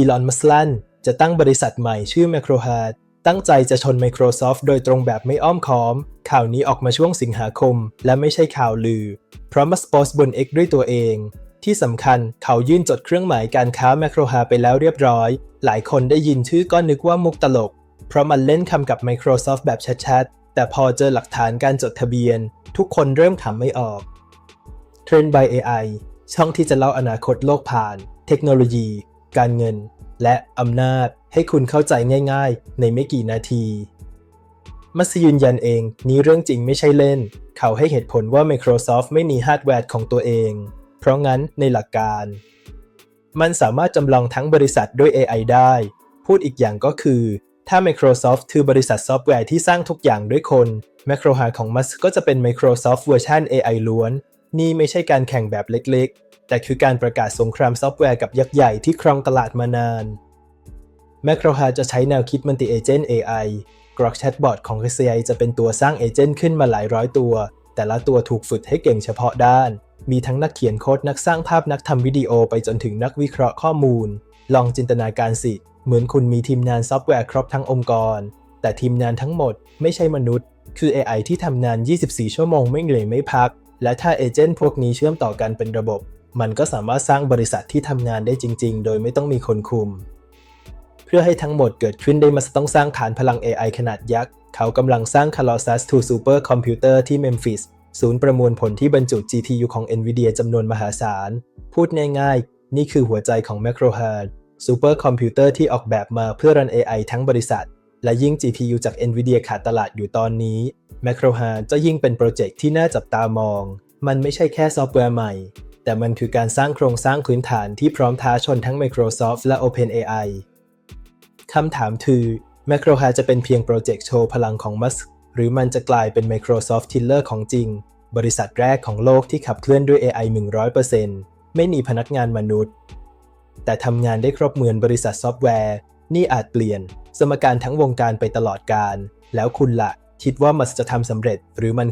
อีลอน มัสลัน จะตั้งบริษัทใหม่ชื่อ Macrohard ตั้งใจจะชน Microsoft โดยตรงแบบไม่อ้อมค้อม ข่าวนี้ออกมาช่วงสิงหาคม และไม่ใช่ข่าวลือ เพราะมาสโพสต์บน X ด้วยตัวเอง ที่สำคัญเขายื่นจดเครื่องหมายการค้า Macrohard ไปแล้วเรียบร้อย หลายคนได้ยินชื่อก็นึกว่ามุกตลก เพราะมันเล่นคำกับ Microsoft แบบชัดๆ แต่พอเจอหลักฐานการจดทะเบียน ทุกคนเริ่มขำไม่ออก Trend by AI ช่องที่จะเล่าอนาคตโลกผ่าน เทคโนโลยี การเงิน และอำนาจให้คุณเข้าใจง่ายๆ ในไม่กี่นาที มัสยืนยันเองนี้เรื่องจริงไม่ใช่เล่น เขาให้เหตุผลว่า Microsoft ไม่มีฮาร์ดแวร์ของตัวเอง เพราะงั้นในหลักการ มันสามารถจำลองทั้งบริษัทด้วย AI ได้ พูดอีกอย่างก็คือ ถ้า Microsoft คือบริษัทซอฟต์แวร์ที่สร้างทุกอย่างด้วยคน m a c r o h a ของ Musk ก็จะเป็น Microsoft เวอร์ชัน AI ล้วน นี่ไม่ใช่การแข่งแบบเล็กๆ แต่คือการประกาศสงครามซอฟต์แวร์กับยักษ์ใหญ่ที่ครองตลาดมานาน m a c r o h a จะใช้แนวคิด Multi Agent AI Grok Chatbot ของ KCI จะเป็นตัวสร้างเอเจนต์ขึ้นมาหลายร้อยตัว แต่ละตัวถูกฝึกให้เก่งเฉพาะด้าน มีทั้งนักเขียนโค้ดนักสร้างภาพนักทำวิดีโอไปจนถึงนักวิเคราะห์ข้อมูล ลองจินตนาการสิ เหมือนคุณมีทีมงานซอฟต์แวร์ครบทั้งองค์กร แต่ทีมงานทั้งหมดไม่ใช่มนุษย์ คือ AI ที่ทำงาน 24 ชั่วโมงไม่เหนื่อยไม่พัก และถ้าเอเจนต์พวกนี้เชื่อมต่อกันเป็นระบบ มันก็สามารถสร้างบริษัทที่ทำงานได้จริง ๆ โดยไม่ต้องมีคนคุม เพื่อให้ทั้งหมดเกิดขึ้นได้มาต้องสร้างฐานพลัง AI ขนาดยักษ์ เขากำลังสร้าง Colossus 2 Super Computer ที่เมมฟิสศูนย์ประมวลผลที่บรรจุ GPU ของ NVIDIA จำนวนมหาศาล พูดง่ายๆ นี่คือหัวใจของ Macrohard Super Computer ที่ออกแบบมาเพื่อรัน AI ทั้งบริษัท และยิ่ง GPU จาก NVIDIA ขาดตลาดอยู่ตอนนี้ Macrohard จะยิ่งเป็นโปรเจกต์ที่น่าจับตามอง มันไม่ใช่แค่ซอฟต์แวร์ใหม่ แต่มันคือการสร้างโครงสร้างพื้นฐานที่พร้อมท้าชนทั้ง Microsoft และ OpenAI คำถามคือ m a c r o h a จะเป็นเพียงโปรเจกต์โชว์พลังของ Musk หรือมันจะกลายเป็น Microsoft Tiller ของจริง บริษัทแรกของโลกที่ขับเคลื่อนด้วย AI 100%ไม่มีพนักงานมนุษย์ แต่ทำงานได้ครบเหมือนบริษัทซอฟต์แวร์ นี่อาจเปลี่ยน สมการทั้งวงการไปตลอดการ แล้วคุณละ่ะ คิดว่ามันจะทำสำเร็จหรือมัน